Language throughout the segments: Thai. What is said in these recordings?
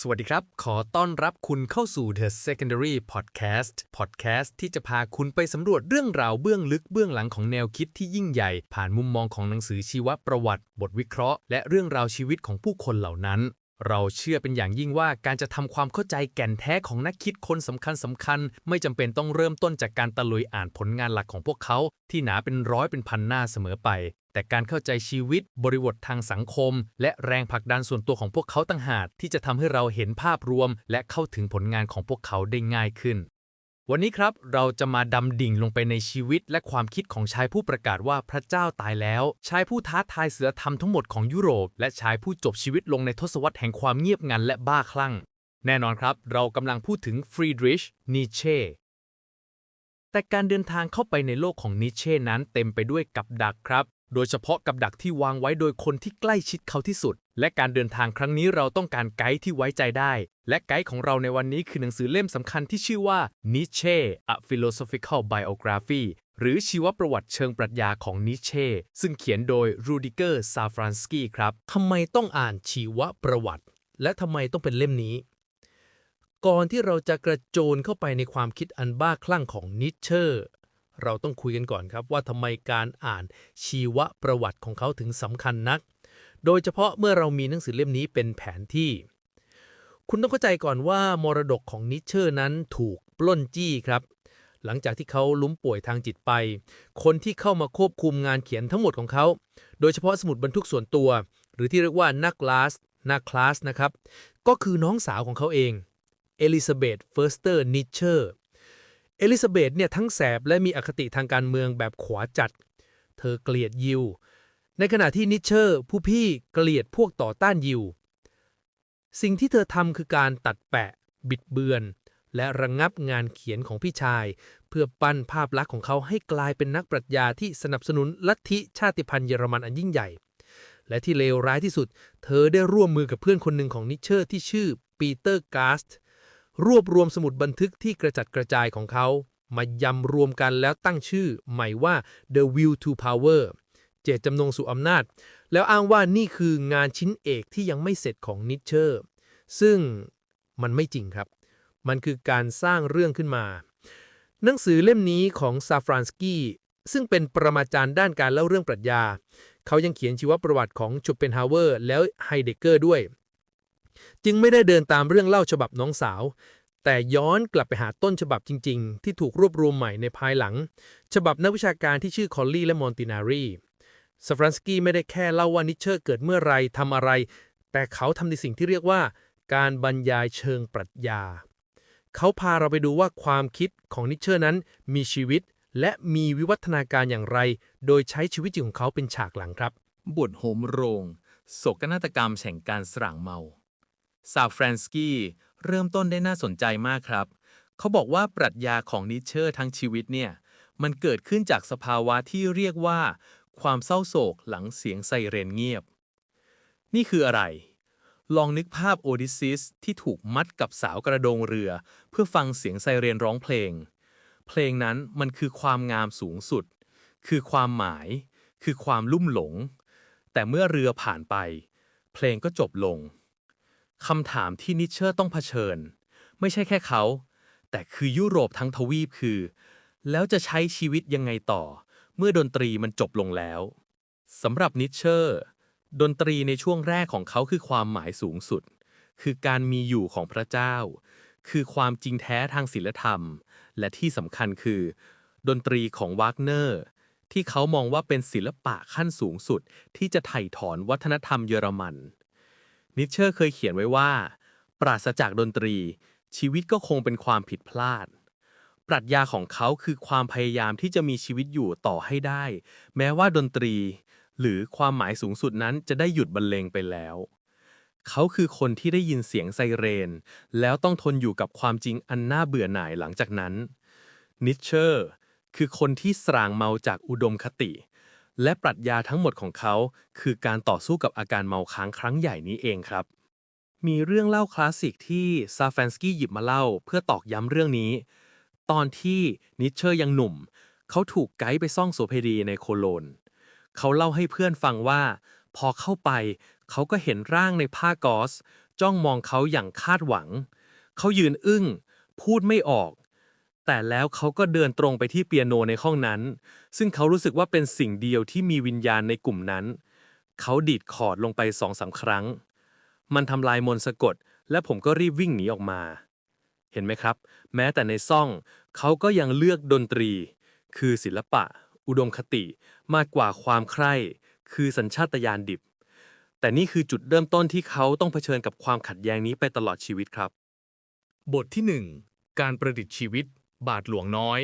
สวัสดีครับ ขอต้อนรับคุณเข้าสู่ The Secondary Podcast Podcast ที่จะพาคุณไปสำรวจเรื่องราวเบื้องลึกเบื้องหลังของแนวคิดที่ยิ่งใหญ่ ผ่านมุมมองของหนังสือชีวประวัติ บทวิเคราะห์ และเรื่องราวชีวิตของผู้คนเหล่านั้น เราเชื่อเป็นอย่างยิ่งว่าการจะทำความเข้าใจแก่นแท้ของนักคิดคนสำคัญสำคัญ ไม่จำเป็นต้องเริ่มต้นจากการตะลุยอ่านผลงานหลักของพวกเขา ที่หนาเป็นร้อยเป็นพันหน้าเสมอไป แต่การเข้าใจชีวิต บริบททางสังคม และแรงผลักดันส่วนตัวของพวกเขาต่างหากที่จะทำให้เราเห็นภาพรวม และเข้าถึงผลงานของพวกเขาได้ง่ายขึ้น วันนี้ครับเราจะมาดำดิ่งลงไปในชีวิต และความคิดของชายผู้ประกาศว่าพระเจ้าตายแล้ว ชายผู้ท้าทายศีลธรรมทั้งหมดของยุโรป และชายผู้จบชีวิตลงในทศวรรษแห่งความเงียบงันและบ้าคลั่ง แน่นอนครับ เรากำลังพูดถึงฟรีดริชนีเช่แต่การเดินทางเข้าไปในโลกของนิเช่นั้นเต็มไปด้วยกับดักครับ โดยเฉพาะกับดักที่วางไว้โดยคนที่ใกล้ชิดเขาที่สุด และการเดินทางครั้งนี้เราต้องการไกด์ที่ไว้ใจได้ และไกด์ของเราในวันนี้คือหนังสือเล่มสำคัญที่ชื่อว่า Nietzsche A Philosophical Biography หรือชีวประวัติเชิงปรัชญาของนิเช่ ซึ่งเขียนโดยรูดิเกอร์ซาฟรานสกี้ครับ ทำไมต้องอ่านชีวประวัติ และทำไมต้องเป็นเล่มนี้ ก่อนที่เราจะกระโจนเข้าไปในความคิดอันบ้าคลั่งของนิเชอร์ เราต้องคุยกันก่อนครับว่าทำไมการอ่านชีวประวัติของเขาถึงสำคัญนัก โดยเฉพาะเมื่อเรามีหนังสือเล่มนี้เป็นแผนที่ คุณต้องเข้าใจก่อนว่ามรดกของนิเชอร์นั้นถูกปล้นจี้ครับ หลังจากที่เขาล้มป่วยทางจิตไป คนที่เข้ามาควบคุมงานเขียนทั้งหมดของเขา โดยเฉพาะสมุดบันทึกส่วนตัว หรือที่เรียกว่านักลาสนักคลาสนะครับ ก็คือน้องสาวของเขาเอง เอลิซาเบธเฟิร์สเตอร์นิเชอร์ เอลิซาเบธเนี่ยทั้งแสบและมีอคติทางการเมืองแบบขวาจัด เธอเกลียดยิว ในขณะที่นิเชอร์ ผู้พี่เกลียดพวกต่อต้านยิว สิ่งที่เธอทำคือการตัดแปะ บิดเบือน และระงงับงานเขียนของพี่ชาย เพื่อปั้นภาพลักษณ์ของเขาให้กลายเป็นนักปรัชญาที่สนับสนุนลัทธิชาติพันธุ์เยอรมันอันยิ่งใหญ่ และที่เลวร้ายที่สุด เธอได้ร่วมมือกับเพื่อนคนหนึ่งของนิเชอร์ที่ชื่อปีเตอร์กาสต์ รวบรวมสมุดบันทึกที่กระจัดกระจายของเขา มายำรวมกันแล้วตั้งชื่อใหม่ว่า The Will to Power เจตจำนงสู่อำนาจ แล้วอ้างว่านี่คืองานชิ้นเอกที่ยังไม่เสร็จของนิเชอร์ ซึ่งมันไม่จริงครับ มันคือการสร้างเรื่องขึ้นมา หนังสือเล่มนี้ของซาฟรานสกี้ซึ่งเป็นปรมาจารย์ด้านการเล่าเรื่องปรัชญา เขายังเขียนชีวประวัติของชูเปนฮาวเวอร์ แล้วไฮเดเกอร์ด้วย จึงไม่ได้เดินตามเรื่องเล่าฉบับน้องสาว แต่ย้อนกลับไปหาต้นฉบับจริง ๆ ที่ถูกรวบรวมใหม่ในภายหลัง ฉบับนักวิชาการที่ชื่อคอลลี่และมอนตินารีซาฟรานสกี้ไม่ได้แค่เล่าว่านิเชอร์เกิดเมื่อไรทำอะไร แต่เขาทำในสิ่งที่เรียกว่า การบรรยายเชิงปรัชญา เขาพาเราไปดูว่าความคิดของนิเชอร์นั้นมีชีวิต และมีวิวัฒนาการอย่างไร โดยใช้ชีวิตจริงของเขาเป็นฉากหลังครับ บทโหมโรง โศกนาฏกรรมแห่งการสร่างเมา ซาฟรานสกี้เริ่มต้นได้น่าสนใจมากครับ เขาบอกว่าปรัชญาของนิเชอร์ทั้งชีวิตเนี่ย มันเกิดขึ้นจากสภาวะที่เรียกว่า ความเศร้าโศกหลังเสียงไซเรนเงียบ นี่คืออะไร ลองนึกภาพโอดิซิสที่ถูกมัดกับสาวกระโดงเรือ เพื่อฟังเสียงไซเรนร้องเพลง เพลงนั้นมันคือความงามสูงสุด คือความหมาย คือความลุ่มหลง แต่เมื่อเรือผ่านไป เพลงก็จบลง คำถามที่นิเชอร์ต้องเผชิญ ไม่ใช่แค่เขา แต่คือยุโรปทั้งทวีปคือ แล้วจะใช้ชีวิตยังไงต่อ เมื่อดนตรีมันจบลงแล้วสำหรับนิเชอร์ดนตรีในช่วงแรกของเขาคือความหมายสูงสุด คือการมีอยู่ของพระเจ้า คือความจริงแท้ทางศิลธรรม และที่สำคัญคือ ดนตรีของวากเนอร์ที่เขามองว่าเป็นศิลปะขั้นสูงสุดที่จะไถ่ถอนวัฒนธรรมเยอรมัน นิเชอร์เคยเขียนไว้ว่า ปราศจากดนตรี ชีวิตก็คงเป็นความผิดพลาด ปรัชญาของเขาคือความพยายามที่จะมีชีวิตอยู่ต่อให้ได้ แม้ว่าดนตรี หรือความหมายสูงสุดนั้นจะได้หยุดบรรเลงไปแล้ว เขาคือคนที่ได้ยินเสียงไซเรน แล้วต้องทนอยู่กับความจริงอันน่าเบื่อหน่ายหลังจากนั้นนิเชอร์คือคนที่สรางเมาจากอุดมคติ และปรัชญาทั้งหมดของเขา คือการต่อสู้กับอาการเมาค้างครั้งใหญ่นี้เองครับ มีเรื่องเล่าคลาสสิกที่ซาแฟนสกี้หยิบมาเล่า เพื่อตอกย้ำเรื่องนี้ ตอนที่นิเชอร์ยังหนุ่ม เขาถูกไกด์ไปซ่องโสเพดีในโคโลน เขาเล่าให้เพื่อนฟังว่า พอเข้าไป เขาก็เห็นร่างในผ้ากอส จ้องมองเขาอย่างคาดหวัง เขายืนอึ้ง พูดไม่ออก แต่แล้วเขาก็เดินตรงไปที่เปียโนในห้องนั้น ซึ่งเขารู้สึกว่าเป็นสิ่งเดียวที่มีวิญญาณในกลุ่มนั้น เขาดีดคอร์ดลงไปสองสามครั้ง มันทำลายมนต์สะกด และผมก็รีบวิ่งหนีออกมา เห็นไหมครับ แม้แต่ในซ่อง เขาก็ยังเลือกดนตรี คือศิลปะ อุดมคติ มากกว่าความใคร่ คือสัญชาตญาณดิบ แต่นี่คือจุดเริ่มต้นที่เขาต้องเผชิญกับความขัดแย้งนี้ไปตลอดชีวิตครับ บทที่ 1 การประดิษฐ์ชีวิต บาทหลวงน้อย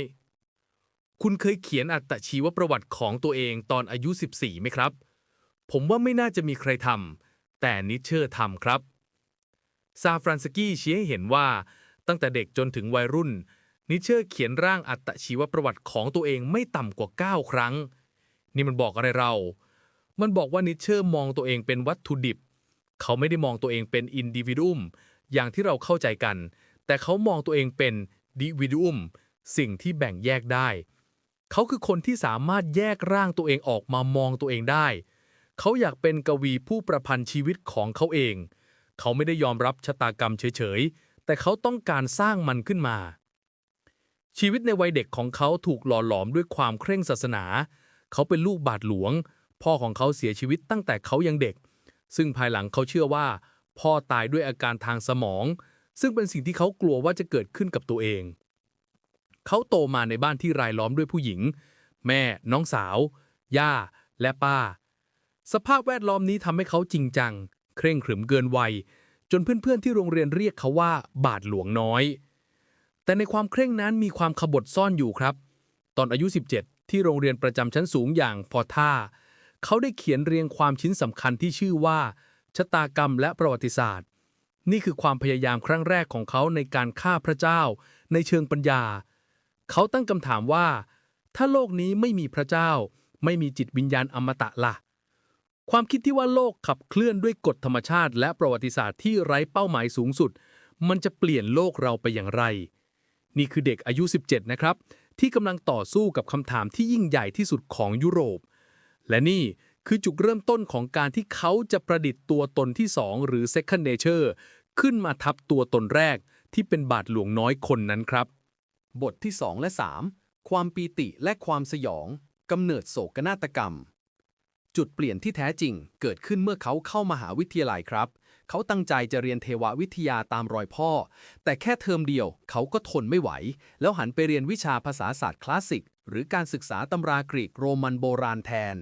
คุณเคยเขียนอัตชีวประวัติของตัวเองตอนอายุ 14ไหมครับ ผมว่าไม่น่าจะมีใครทำแต่นิเชอร์ทำครับ ซาฟรานสกี้ชี้ให้เห็นว่า ตั้งแต่เด็กจนถึงวัยรุ่น นิเชอร์เขียนร่างอัตชีวประวัติของตัวเองไม่ต่ำกว่า 9 ครั้ง นี่มันบอกอะไรเรา มันบอกว่านิเชอร์มองตัวเองเป็นวัตถุดิบ เขาไม่ได้มองตัวเองเป็นอินดิวิดุมอย่างที่เราเข้าใจกัน แต่เขามองตัวเองเป็น ดิวิดุมสิ่งที่แบ่งแยกได้ เขาคือคนที่สามารถแยกร่างตัวเองออกมามองตัวเองได้ เขาอยากเป็นกวีผู้ประพันธ์ชีวิตของเขาเอง เขาไม่ได้ยอมรับชะตากรรมเฉยๆ แต่เขาต้องการสร้างมันขึ้นมา ชีวิตในวัยเด็กของเขาถูกหล่อหลอมด้วยความเคร่งศาสนา เขาเป็นลูกบาทหลวง พ่อของเขาเสียชีวิตตั้งแต่เขายังเด็ก ซึ่งภายหลังเขาเชื่อว่า พ่อตายด้วยอาการทางสมอง ซึ่งเป็นสิ่งที่เขากลัวว่าจะเกิดขึ้นกับตัวเอง เขาโตมาในบ้านที่รายล้อมด้วยผู้หญิง แม่ น้องสาว ย่า และป้า สภาพแวดล้อมนี้ทำให้เขาจริงจัง เคร่งขรึมเกินวัย จนเพื่อนๆที่โรงเรียนเรียกเขาว่า บาทหลวงน้อย แต่ในความเคร่งนั้นมีความขบฏซ่อนอยู่ครับ ตอนอายุ 17 ที่โรงเรียนประจำชั้นสูงอย่างพอท่า เขาได้เขียนเรียงความชิ้นสำคัญที่ชื่อว่าชะตากรรมและประวัติศาสตร์ นี่คือความพยายามครั้งแรกของเขาในการฆ่าพระเจ้า ในเชิงปัญญา เขาตั้งคำถามว่า ถ้าโลกนี้ไม่มีพระเจ้า ไม่มีจิตวิญญาณอมตะล่ะ ความคิดที่ว่าโลกขับเคลื่อนด้วยกฎธรรมชาติ และประวัติศาสตร์ที่ไร้เป้าหมายสูงสุด มันจะเปลี่ยนโลกเราไปอย่างไร นี่คือเด็กอายุ 17 นะครับ ที่กำลังต่อสู้กับคำถามที่ยิ่งใหญ่ที่สุดของยุโรป และนี่ คือจุดเริ่มต้นของการที่เขาจะประดิษฐ์ตัวตนที่ 2 หรือ second nature ขึ้นมาทับตัวตนแรกที่เป็นบาทหลวงน้อยคนนั้นครับ บทที่ 2 และ 3 ความปีติและความสยองกำเนิดโศกนาฏกรรม จุดเปลี่ยนที่แท้จริง เกิดขึ้นเมื่อเขาเข้ามหาวิทยาลัยครับ เขาตั้งใจจะเรียนเทววิทยาตามรอยพ่อ แต่แค่เทอมเดียวเขาก็ทนไม่ไหว แล้วหันไปเรียนวิชาภาษาศาสตร์คลาสสิก หรือการศึกษาตำรากรีกโรมันโบราณแทน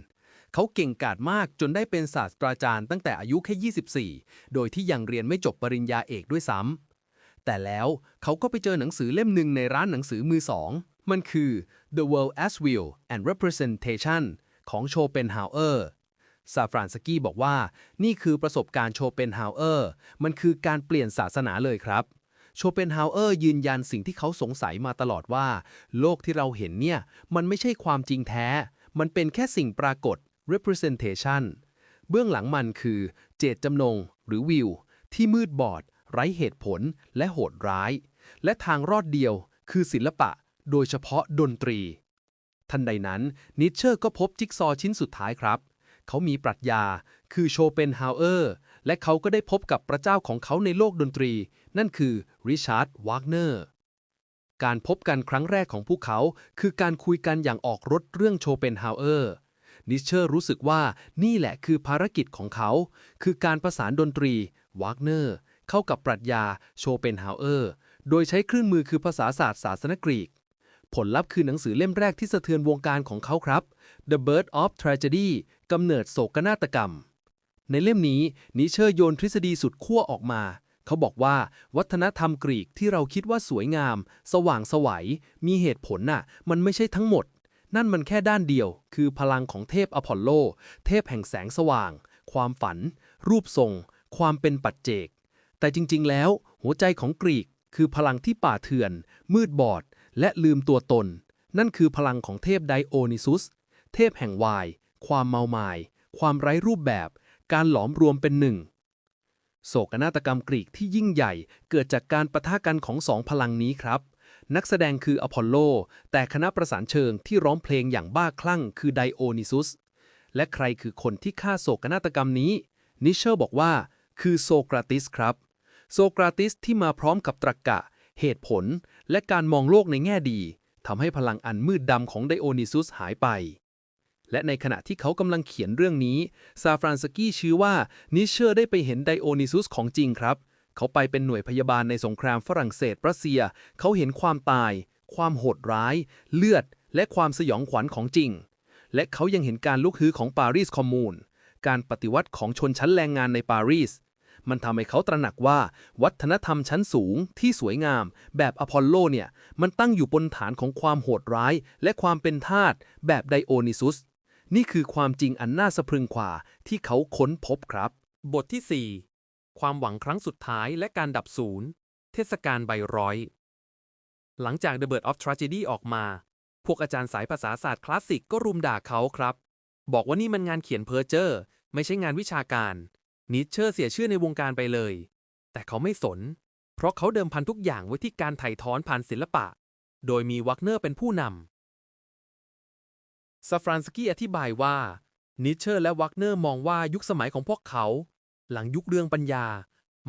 เขาเก่งกาจมากจนได้เป็นศาสตราจารย์ตั้งแต่อายุแค่ 24 โดยที่ยังเรียนไม่จบปริญญาเอกด้วยซ้ำ แต่แล้วเขาก็ไปเจอหนังสือเล่มหนึ่งในร้านหนังสือมือสอง มันคือ The World as Will and Representation ของโชเปนฮาวเออร์ซาฟรานสกี้บอกว่า นี่คือประสบการณ์โชเปนฮาวเออร์ มันคือการเปลี่ยนศาสนาเลยครับโชเปนฮาวเออร์ยืนยันสิ่งที่เขาสงสัยมาตลอดว่า โลกที่เราเห็นเนี่ย มันไม่ใช่ความจริงแท้ มันเป็นแค่สิ่งปรากฏ representation เบื้องหลังมันคือเจตจำนง หรือวิว ที่มืดบอด ไร้เหตุผลและโหดร้าย และทางรอดเดียวคือศิลปะ โดยเฉพาะดนตรี ทันใดนั้นนิเชอร์ก็พบจิ๊กซอว์ชิ้นสุดท้ายครับ เขามีปรัชญา คือโชเปนฮาวเออร์ และเขาก็ได้พบกับพระเจ้าของเขาในโลกดนตรี นั่นคือริชาร์ดวากเนอร์การพบกันครั้งแรกของพวกเขา คือการคุยกันอย่างออกรถเรื่องโชเปนฮาวเออร์ นิเชอร์รู้สึกว่านี่แหละคือภารกิจของเขา คือการประสานดนตรีวากเนอร์เข้ากับปรัชญาโชเปนฮาวเออร์โดยใช้เครื่องมือคือภาษาศาสตร์ศาสนกรีก ผลลัพธ์คือหนังสือเล่มแรกที่สะเทือนวงการของเขาครับ The Birth of Tragedy กำเนิดโศกนาฏกรรม ในเล่มนี้นิเชอร์โยนทฤษฎีสุดขั้วออกมา เขาบอกว่าวัฒนธรรมกรีกที่เราคิดว่าสวยงาม สว่างสวัยมีเหตุผลน่ะ มันไม่ใช่ทั้งหมด นั่นมันแค่ด้านเดียว คือพลังของเทพอพอลโล เทพแห่งแสงสว่าง ความฝัน รูปทรง ความเป็นปัจเจก แต่จริง ๆ แล้ว หัวใจของกรีก คือพลังที่ป่าเถื่อน มืดบอด และลืมตัวตน นั่นคือพลังของเทพไดโอนิซุส เทพแห่งวาย ความเมามาย ความไร้รูปแบบ การหลอมรวมเป็นหนึ่ง โศกนาฏกรรมกรีกที่ยิ่งใหญ่ เกิดจากการปะทะกันของสองพลังนี้ครับ นักแสดงคืออพอลโล แต่คณะประสานเชิงที่ร้องเพลงอย่างบ้าคลั่งคือไดโอนิซุส และใครคือคนที่ฆ่าโศกนาฏกรรมนี้ นิเชอร์บอกว่า คือโซกราติสครับ โซกราติสที่มาพร้อมกับตรรกะ เหตุผล และการมองโลกในแง่ดีทำให้พลังอันมืดดำของไดโอนิซุสหายไป และในขณะที่เขากำลังเขียนเรื่องนี้ ซาฟรานสกี้ชื่อว่านิเชอร์ได้ไปเห็นไดโอนิซุสของจริงครับ เขาไปเป็นหน่วยพยาบาลในสงครามฝรั่งเศสรัสเซีย เขาเห็นความตาย ความโหดร้าย เลือด และความสยองขวัญของจริง และเขายังเห็นการลุกฮือของปารีสคอมมูน การปฏิวัติของชนชั้นแรงงานในปารีส มันทำให้เขาตระหนักว่า วัฒนธรรมชั้นสูงที่สวยงาม แบบอพอลโลเนี่ย มันตั้งอยู่บนฐานของความโหดร้าย และความเป็นทาสแบบไดโอนิซุส นี่คือความจริงอันน่าสะพรึงขวาที่เขาค้นพบครับ บทที่ 4 ความหวังครั้งสุดท้ายและการดับศูนย์ เทศกาลใบร้อย หลังจาก The Bird of Tragedy ออกมา พวกอาจารย์สายภาษาศาสตร์คลาสสิกก็รุมด่าเขาครับ บอกว่านี่มันงานเขียนเพ้อเจ้อไม่ใช่งานวิชาการ นิเชอร์เสียชื่อในวงการไปเลย แต่เขาไม่สน เพราะเขาเดิมพันทุกอย่างไว้ที่การไถ่ถอนผ่านศิลปะ โดยมีวักเนอร์เป็นผู้นำซาฟรานสกี้อธิบายว่านิเชอร์และวักเนอร์มองว่ายุคสมัยของพวกเขา หลังยุคเรื่องปัญญา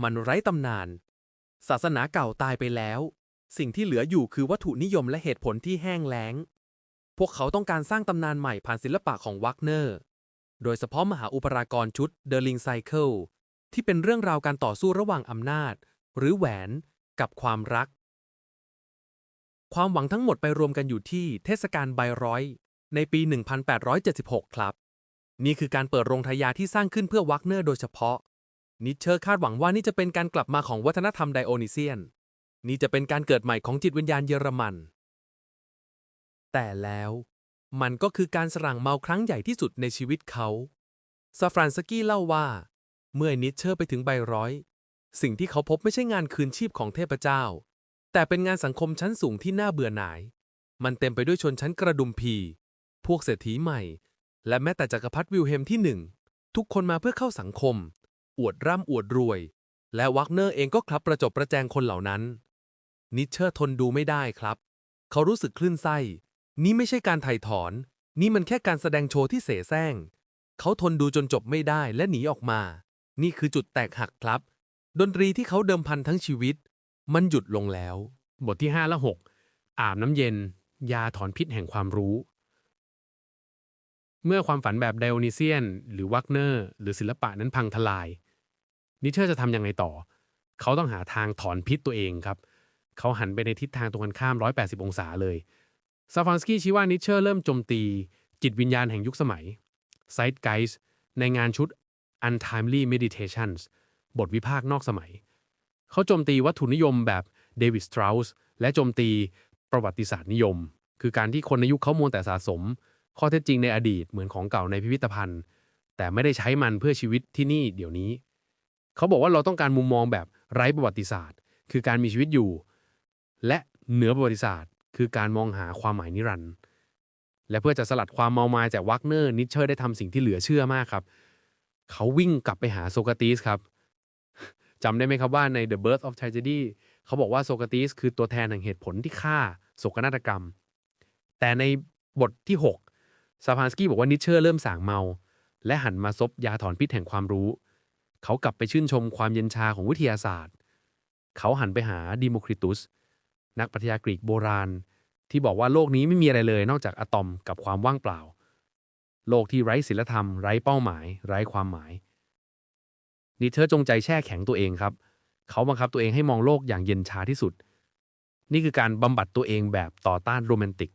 มันไร้ตำนาน ศาสนาเก่าตายไปแล้ว สิ่งที่เหลืออยู่คือวัตถุนิยมและเหตุผลที่แห้งแล้ง พวกเขาต้องการสร้างตำนานใหม่ผ่านศิลปะของวักเนอร์ โดยเฉพาะมหาอุปรากรชุด The Ring Cycle ที่เป็นเรื่องราวการต่อสู้ระหว่างอำนาจ หรือแหวนกับความรัก ความหวังทั้งหมดไปรวมกันอยู่ที่เทศกาลไบร้อยในปี 1876 ครับ นี่คือการเปิดโรงทายาที่สร้างขึ้นเพื่อวักเนอร์โดยเฉพาะ นิเชอร์คาดหวังว่านี่จะเป็นการกลับมาของวัฒนธรรมไดโอนิเซียน นี่จะเป็นการเกิดใหม่ของจิตวิญญาณเยอรมัน แต่แล้วมันก็คือการสร่างเมาครั้งใหญ่ที่สุดในชีวิตเขาซาฟรานสกี้เล่าว่า เมื่อนิเชอร์ไปถึงใบร้อย สิ่งที่เขาพบไม่ใช่งานคืนชีพของเทพเจ้า แต่เป็นงานสังคมชั้นสูงที่น่าเบื่อหน่าย มันเต็มไปด้วยชนชั้นกระดุมพี พวกเศรษฐีใหม่ และแม้แต่จักรพรรดิวิลเฮมที่หนึ่งทุกคนมาเพื่อเข้าสังคม อวดร่ำอวดรวย และวักเนอร์เองก็คลับประจบประแจงคนเหล่านั้น นิเชอร์ทนดูไม่ได้ครับ เขารู้สึกคลื่นไส้ นี่ไม่ใช่การไถ่ถอน นี่มันแค่การแสดงโชว์ที่เสแสร้ง เขาทนดูจนจบไม่ได้และหนีออกมา นี่คือจุดแตกหักครับ ดนตรีที่เขาเดิมพันทั้งชีวิต มันหยุดลงแล้ว บทที่ 5 และ 6 อาบน้ำเย็น ยาถอนพิษแห่งความรู้เมื่อความฝันแบบไดโอนิเซียน หรือวักเนอร์ หรือศิลปะนั้นพังทลาย นิเชอร์จะทำยังไงต่อ เขาต้องหาทางถอนพิษตัวเองครับ เขาหันไปในทิศทางตรงกันข้าม 180 องศาเลยซาฟานสกี้ชี้ว่านิเชอร์เริ่มโจมตี จิตวิญญาณแห่งยุคสมัย Zeitgeist ในงานชุด Untimely Meditations บทวิพากษ์นอกสมัย เขาโจมตีวัตถุนิยมแบบเดวิดสตราวส์และโจมตีประวัติศาสตร์นิยม คือการที่คนในยุคเขามัวแต่สะสม ข้อเท็จจริงในอดีตเหมือนของเก่าในพิพิธภัณฑ์ แต่ไม่ได้ใช้มันเพื่อชีวิตที่นี่เดี๋ยวนี้ เขาบอกว่าเราต้องการมุมมองแบบไร้ประวัติศาสตร์ คือการมีชีวิตอยู่ และเหนือประวัติศาสตร์ คือการมองหาความหมายนิรันดร์และเพื่อจะสลัดความเมามายจากวักเนอร์นิเชอร์ได้ทำสิ่งที่เหลือเชื่อมากครับ เขาวิ่งกลับไปหาโซกติสครับจำได้ไหมครับว่าใน The Birth of Tragedy เขาบอกว่าโซกติสคือตัวแทนแห่งเหตุผลที่ฆ่าโศกนาฏกรรม แต่ในบทที่6ซาพานสกี้บอกว่านิเชอร์เริ่มสางเมา และหันมาซบยาถอนพิษแห่งความรู้ เขากลับไปชื่นชมความเย็นชาของวิทยาศาสตร์ เขาหันไปหาดิโมคริตุส นักปรัชญากรีกโบราณ ที่บอกว่าโลกนี้ไม่มีอะไรเลยนอกจากอะตอมกับความว่างเปล่า โลกที่ไร้ศีลธรรม ไร้เป้าหมาย ไร้ความหมายนิเชอจงใจแช่แข็งตัวเองครับ เขาบังคับตัวเองให้มองโลกอย่างเย็นชาที่สุด นี่คือการบำบัดตัวเองแบบต่อต้านโรแมนติก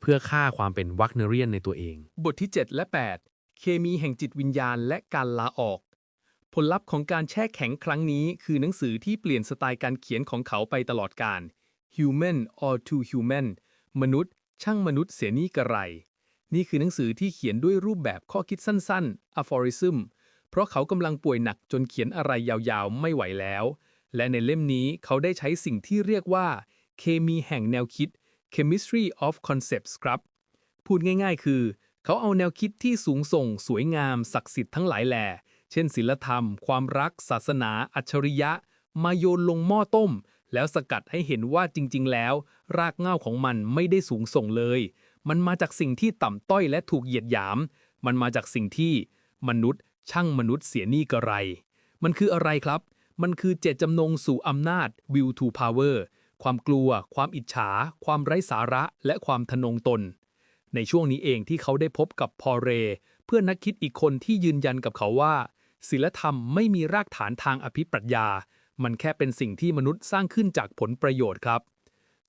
เพื่อฆ่าความเป็นวักเนเรียนในตัวเอง บทที่ 7 และ 8 เคมีแห่งจิตวิญญาณและการลาออก ผลลัพธ์ของการแช่แข็งครั้งนี้คือหนังสือที่เปลี่ยนสไตล์การเขียนของเขาไปตลอดการ Human or to Human มนุษย์ ช่างมนุษย์เสียนี่กระไร นี่คือหนังสือที่เขียนด้วยรูปแบบข้อคิดสั้นๆ aphorism เพราะเขากำลังป่วยหนักจนเขียนอะไรยาวๆ ไม่ไหวแล้ว และในเล่มนี้เขาได้ใช้สิ่งที่เรียกว่า เคมีแห่งแนวคิด chemistry of concepts ครับ พูดง่ายๆ คือ เขาเอาแนวคิดที่สูงส่ง สวยงาม ศักดิ์สิทธิ์ทั้งหลายแหล่ เช่นศิลธรรม ความรัก ศาสนา อัจฉริยะ มาโยนลงหม้อต้ม แล้วสกัดให้เห็นว่าจริง ๆ แล้ว รากเหง้าของมันไม่ได้สูงส่งเลย มันมาจากสิ่งที่ต่ำต้อยและถูกเหยียดหยาม มันมาจากสิ่งที่ มนุษย์ ช่างมนุษย์เสียนี่กระไร มันคืออะไรครับ มันคือเจตจำนงสู่อำนาจ will to power ความกลัว ความอิจฉา ความไร้สาระ และความทะนงตน ในช่วงนี้เองที่เขาได้พบกับพอเร เพื่อนนักคิดอีกคนที่ยืนยันกับเขาว่า ศีลธรรมไม่มีรากฐานทางอภิปรัชญา มันแค่เป็นสิ่งที่มนุษย์สร้างขึ้นจากผลประโยชน์ครับ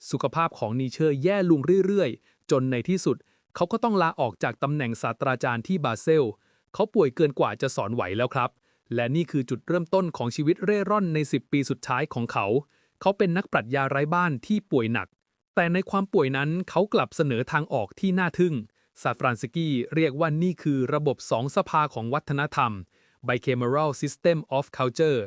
สุขภาพของนีเชอร์แย่ลงเรื่อยๆ จนในที่สุด เขาก็ต้องลาออกจากตำแหน่งศาสตราจารย์ที่บาเซล เขาป่วยเกินกว่าจะสอนไหวแล้วครับ และนี่คือจุดเริ่มต้นของชีวิตเร่ร่อนใน 10 ปีสุดท้ายของเขา เขาเป็นนักปรัชญาไร้บ้านที่ป่วยหนัก แต่ในความป่วยนั้นเขากลับเสนอทางออกที่น่าทึ่งซาฟรานสกี้เรียกว่านี่คือระบบสองสภาของวัฒนธรรม bicameral system of culture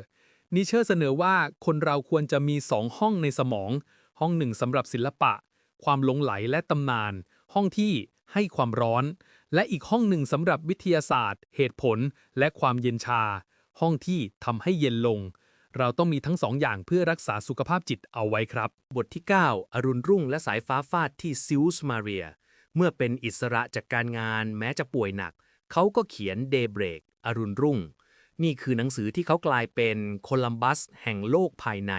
นิเชอร์เสนอว่าคนเราควรจะมีสองห้องในสมอง ห้องหนึ่งสำหรับศิลปะ ความหลงไหลและตำนาน ห้องที่ให้ความร้อน และอีกห้องหนึ่งสำหรับวิทยาศาสตร์ เหตุผล และความเย็นชา ห้องที่ทำให้เย็นลง เราต้องมีทั้งสองอย่างเพื่อรักษาสุขภาพจิตเอาไว้ครับ บทที่ 9 อรุณรุ่งและสายฟ้าฟาดที่ซิลส์มาเรีย เมื่อเป็นอิสระจากการงานแม้จะป่วยหนัก เขาก็เขียน Daybreak อรุณรุ่ง นี่คือหนังสือที่เขากลายเป็นโคลัมบัสแห่งโลกภายใน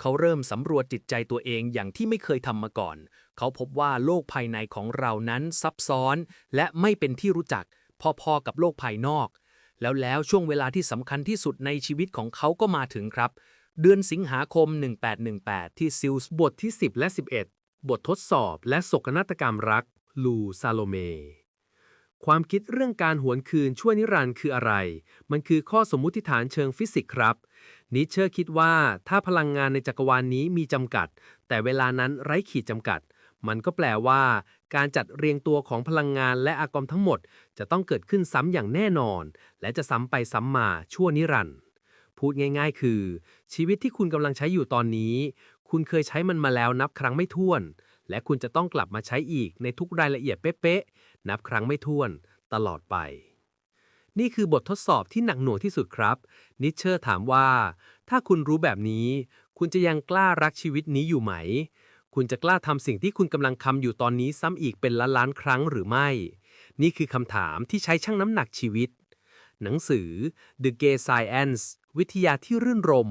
เขาเริ่มสำรวจจิตใจตัวเองอย่างที่ไม่เคยทำมาก่อน เขาพบว่าโลกภายในของเรานั้นซับซ้อน และไม่เป็นที่รู้จัก พอๆกับโลกภายนอก แล้วแล้วช่วงเวลาที่สำคัญที่สุดในชีวิตของเขาก็มาถึงครับ เดือนสิงหาคม 1818 ที่ซิลส์บทที่ 10 และ 11 บททดสอบและโศกนาฏกรรมรัก ลูซาโลเม ความคิดเรื่องการหวนคืนชั่วนิรันดร์คืออะไร มันคือข้อสมมุติฐานเชิงฟิสิกส์ครับ นิเชอร์คิดว่าถ้าพลังงานในจักรวาลนนี้มีจำกัด แต่เวลานั้นไร้ขีดจำกัด มันก็แปลว่า การจัดเรียงตัวของพลังงานและอะตอมทั้งหมด จะต้องเกิดขึ้นซ้ำอย่างแน่นอน และจะซ้ำไปซ้ำมาชั่วนิรันดร์ พูดง่าย ๆ คือ ชีวิตที่คุณกำลังใช้อยู่ตอนนี้ คุณเคยใช้มันมาแล้วนับครั้งไม่ถ้วน และคุณจะต้องกลับมาใช้อีกในทุกรายละเอียดเป๊ะๆ นับครั้งไม่ถ้วนตลอดไป นี่คือบททดสอบที่หนักหน่วงที่สุดครับ นิเชอร์ถามว่า ถ้าคุณรู้แบบนี้ คุณจะยังกล้ารักชีวิตนี้อยู่ไหม คุณจะกล้าทำสิ่งที่คุณกำลังทำอยู่ตอนนี้ซ้ำอีกเป็นล้านล้านครั้งหรือไม่ นี่คือคำถามที่ใช้ชั่งน้ำหนักชีวิต หนังสือ The Gay Science วิทยาที่รื่นรม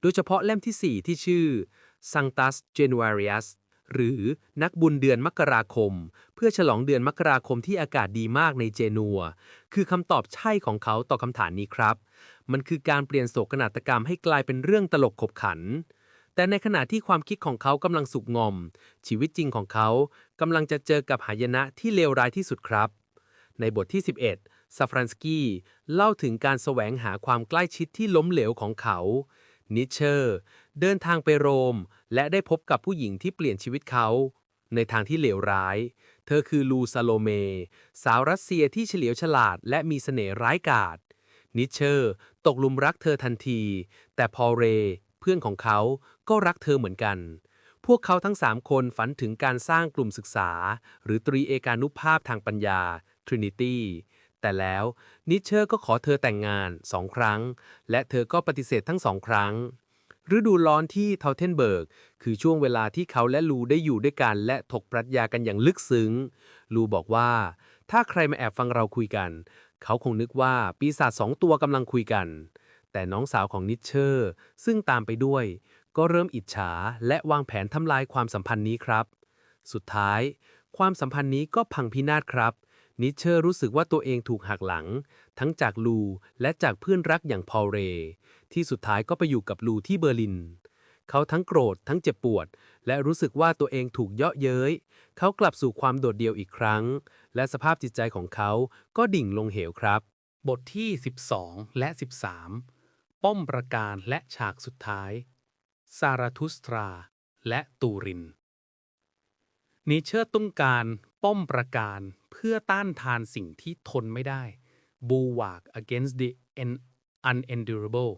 โดยเฉพาะเล่มที่ 4 ที่ชื่อ Sanctus Januarius หรือนักบุญเดือนมกราคม เพื่อฉลองเดือนมกราคมที่อากาศดีมากในเจนัว คือคำตอบใช่ของเขาต่อคำถามนี้ครับ มันคือการเปลี่ยนโศกนาฏกรรมให้กลายเป็นเรื่องตลกขบขัน แต่ในขณะที่ความคิดของเขากำลังสุกงอม ชีวิตจริงของเขากำลังจะเจอกับหายนะที่เลวร้ายที่สุดครับ ในบทที่ 11ซาฟรันสกี้เล่าถึงการแสวงหาความใกล้ชิดที่ล้มเหลวของเขานิเชอร์ เดินทางไปโรม และได้พบกับผู้หญิงที่เปลี่ยนชีวิตเขา ในทางที่เลวร้าย เธอคือลูซาโลเม สาวรัสเซียที่เฉลียวฉลาดและมีเสน่ห์ร้ายกาจนิเชอร์ตกหลุมรักเธอทันที แต่พอเร เพื่อนของเขาก็รักเธอเหมือนกัน พวกเขาทั้งสามคนฝันถึงการสร้างกลุ่มศึกษา หรือตรีเอกานุภาพทางปัญญา Trinity แต่แล้วนิเชอร์ก็ขอเธอแต่งงานสองครั้ง และเธอก็ปฏิเสธทั้งสองครั้ง ฤดูร้อนที่เทาเทนเบิร์ก คือช่วงเวลาที่เขาและลูได้อยู่ด้วยกัน และถกปรัชญากันอย่างลึกซึ้ง ลูบอกว่า ถ้าใครมาแอบฟังเราคุยกัน เขาคงนึกว่าปีศาจสองตัวกำลังคุยกัน แต่น้องสาวของนิเชอร์ ซึ่งตามไปด้วย ก็เริ่มอิจฉาและวางแผนทำลายความสัมพันธ์นี้ครับ สุดท้าย ความสัมพันธ์นี้ก็พังพินาศครับนิเชอร์รู้สึกว่าตัวเองถูกหักหลัง ทั้งจากลูและจากเพื่อนรักอย่างพอลเร ที่สุดท้ายก็ไปอยู่กับลูที่เบอร์ลิน เขาทั้งโกรธทั้งเจ็บปวด และรู้สึกว่าตัวเองถูกเยาะเย้ย เขากลับสู่ความโดดเดี่ยวอีกครั้ง และสภาพจิตใจของเขาก็ดิ่งลงเหวครับ บทที่ 12 และ 13 ป้อมประการและฉากสุดท้าย ซาราทุสตรา และตูริน นิเชอร์ต้องการป้อมประการเพื่อต้านทานสิ่งที่ทนไม่ได้ bulwark against the un- unendurable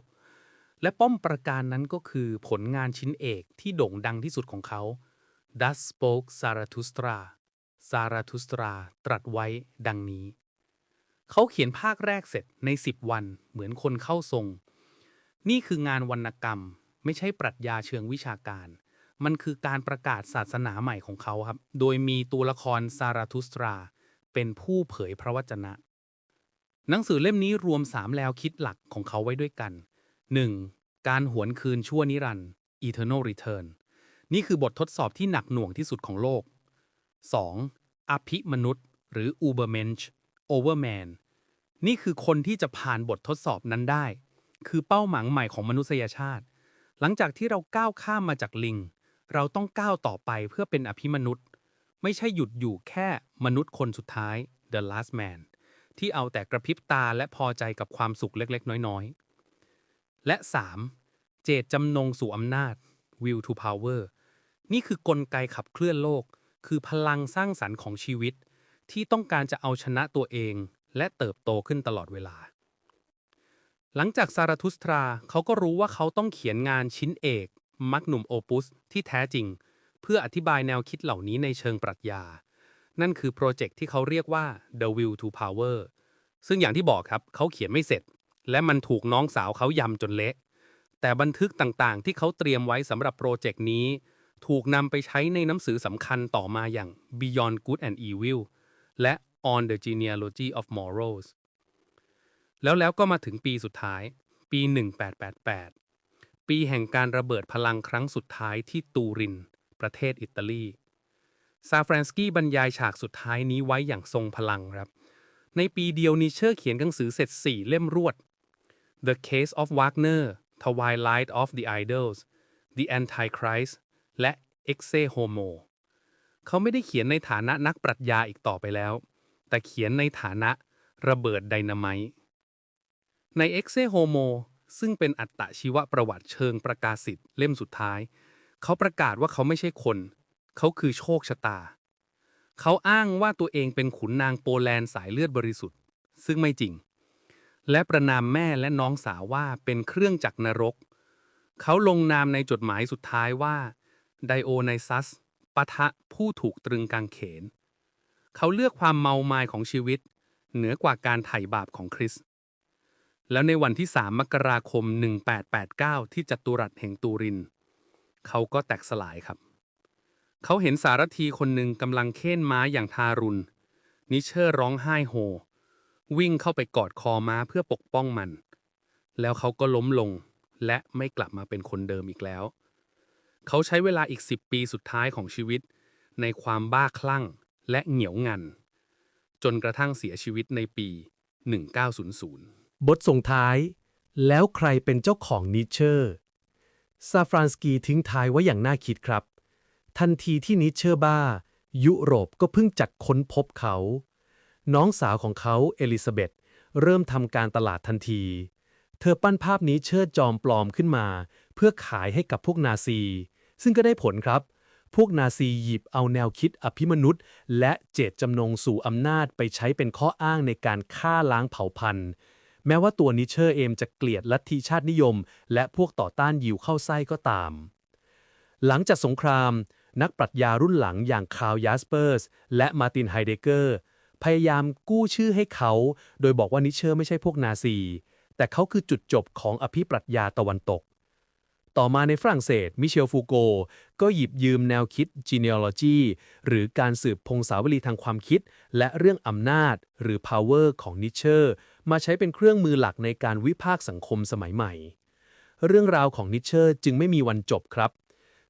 และป้อมประการนั้นก็คือผลงานชิ้นเอกที่โด่งดังที่สุดของเขา Thus spoke Zarathustra Zarathustra ตรัสไว้ดังนี้ เขาเขียนภาคแรกเสร็จใน 10 วันเหมือนคนเข้าทรง นี่คืองานวรรณกรรม ไม่ใช่ปรัชญาเชิงวิชาการ มันคือการประกาศศาสนาใหม่ของเขาครับ โดยมีตัวละครซาราทุสตรา เป็นผู้เผยพระวจนะ หนังสือเล่มนี้รวมสามแนวคิดหลักของเขาไว้ด้วยกัน 1. การหวนคืนชั่วนิรันดร์ Eternal Return นี่คือบททดสอบที่หนักหน่วงที่สุดของโลก 2. อภิมนุษย์ หรือ Ubermensch Overman นี่คือคนที่จะผ่านบททดสอบนั้นได้ คือเป้าหมายใหม่ของมนุษยชาติ หลังจากที่เราก้าวข้ามมาจากลิง เราต้องก้าวต่อไปเพื่อเป็นอภิมนุษย์ ไม่ใช่หยุดอยู่แค่มนุษย์คนสุดท้าย The Last Man ที่เอาแต่กระพริบตาและพอใจกับความสุขเล็กๆ น้อยๆ และ 3. เจตจำนงสู่อำนาจ Will to Power นี่คือกลไกขับเคลื่อนโลก คือพลังสร้างสรรค์ของชีวิต ที่ต้องการจะเอาชนะตัวเอง และเติบโตขึ้นตลอดเวลา หลังจากซาราทุสตรา เขาก็รู้ว่าเขาต้องเขียนงานชิ้นเอก มักหนุ่มโอปุส ที่แท้จริง เพื่ออธิบายแนวคิดเหล่านี้ในเชิงปรัชญา นั่นคือโปรเจกต์ที่เขาเรียกว่า The Will to Power ซึ่งอย่างที่บอกครับ เขาเขียนไม่เสร็จ และมันถูกน้องสาวเขายำจนเละ แต่บันทึกต่างๆ ที่เขาเตรียมไว้สำหรับโปรเจกต์นี้ ถูกนำไปใช้ในหนังสือสำคัญต่อมาอย่าง Beyond Good and Evil และ On the Genealogy of Morals แล้วแล้วก็มาถึงปีสุดท้าย ปี 1888 ปีแห่งการระเบิดพลังครั้งสุดท้ายที่ตูริน ประเทศอิตาลี ซาฟรานสกี้บรรยายฉากสุดท้ายนี้ไว้อย่างทรงพลังครับ ในปีเดียวนิเชอร์เขียนหนังสือเสร็จ4เล่มรวด The Case of Wagner Twilight of the Idols The Antichrist และ Exe Homo เขาไม่ได้เขียนในฐานะนักปรัชญาอีกต่อไปแล้ว แต่เขียนในฐานะระเบิดไดนาไมต์ใน Exe Homo ซึ่งเป็นอัตชีวประวัติเชิงประกาศสิทธิ์เล่มสุดท้าย เขาประกาศว่าเขาไม่ใช่คน เขาคือโชคชะตา เขาอ้างว่าตัวเองเป็นขุนนางโปแลนด์สายเลือดบริสุทธิ์ ซึ่งไม่จริง และประนามแม่และน้องสาวว่าเป็นเครื่องจักรนรก เขาลงนามในจดหมายสุดท้ายว่า ไดโอไนซัสปะทะผู้ถูกตรึงกางเขน เขาเลือกความเมามายของชีวิต เหนือกว่าการไถ่บาปของคริส แล้วในวันที่ 3 มกราคม 1889 ที่จัตุรัสแห่งตูริน เขาก็แตกสลายครับ เขาเห็นสารทีคนหนึ่งกำลังเค้นม้าอย่างทารุณ นิเชอร์ร้องไห้โฮ วิ่งเข้าไปกอดคอม้าเพื่อปกป้องมัน แล้วเขาก็ล้มลง และไม่กลับมาเป็นคนเดิมอีกแล้ว เขาใช้เวลาอีก10ปีสุดท้ายของชีวิต ในความบ้าคลั่งและเหงียวงัน จนกระทั่งเสียชีวิตในปี 1900 บทส่งท้าย แล้วใครเป็นเจ้าของนิเชอร์ซาฟรานสกีทิ้งท้ายไว้อย่างน่าคิดครับ ทันทีที่นิเชอร์บ้า ยุโรปก็เพิ่งจัดค้นพบเขา น้องสาวของเขาเอลิซาเบธเริ่มทำการตลาดทันที เธอปั้นภาพนิเชอร์จอมปลอมขึ้นมา เพื่อขายให้กับพวกนาซี ซึ่งก็ได้ผลครับ พวกนาซีหยิบเอาแนวคิดอภิมนุษย์ และเจตจำนงสู่อำนาจไปใช้เป็นข้ออ้างในการฆ่าล้างเผ่าพันธุ์ แม้ว่าตัวนิเชอร์เองจะเกลียดลัทธิชาตินิยม และพวกต่อต้านยิวเข้าไส้ก็ตาม หลังจากสงคราม นักปรัชญารุ่นหลังอย่างคาร์ลยัสเปอร์ส และมาตินไฮเดเกอร์ พยายามกู้ชื่อให้เขา โดยบอกว่านิเชอร์ไม่ใช่พวกนาซี แต่เขาคือจุดจบของอภิปรัชญาตะวันตก ต่อมาในฝรั่งเศส มิเชลฟูโก ก็หยิบยืมแนวคิด genealogy หรือการสืบพงศาวลีทางความคิด และเรื่องอำนาจ หรือ power ของนิเชอร์มาใช้เป็นเครื่องมือหลักในการวิพากษ์สังคมสมัยใหม่ เรื่องราวของนิเชอร์จึงไม่มีวันจบครับ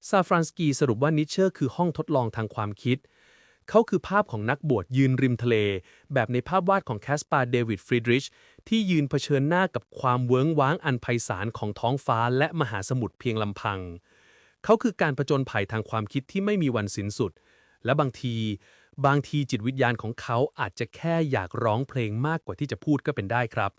ซาฟรานสกีสรุปว่านิเชอร์คือห้องทดลองทางความคิด เขาคือภาพของนักบวชยืนริมทะเล แบบในภาพวาดของแคสปาเดวิดฟรีดริชที่ยืนเผชิญหน้ากับความเวิ้งว้างอันไพศาลของท้องฟ้าและมหาสมุทรเพียงลำพัง เขาคือการผจญภัยทางความคิดที่ไม่มีวันสิ้นสุด และบางที บางทีจิตวิญญาณของเขาอาจจะแค่อยากร้องเพลงมากกว่าที่จะพูดก็เป็นได้ครับ